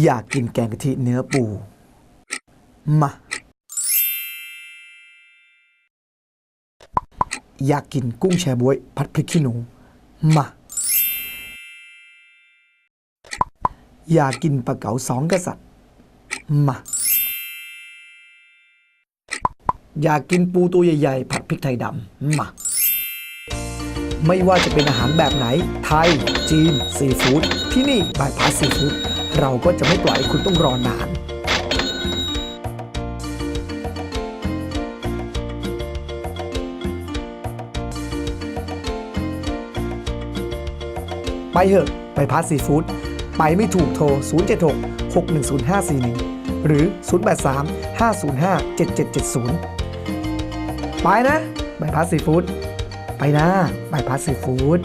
อยากกินแกงกะทิเนื้อปู มา อยากกินกุ้งแชบ๊วยผัดพริกขี้หนู มา อยากกินปลาเก๋าสองกษัตริย์ มา อยากกินปูตัวใหญ่ๆ ผัดพริกไทยดำ มาไม่ว่าจะเป็นอาหารแบบไหน ไทย จีน ซีฟู้ด ที่นี่บายพาสซีฟู้ด เราก็จะไม่ปล่อยให้คุณต้องรอนาน ไปเถอะ ไปพาสซีฟู้ดไปไม่ถูกโทร 076 610 541 หรือ 083 505 7770 ไปนะบายพาสซีฟู้ดไปนะบายพาสซีฟู้ด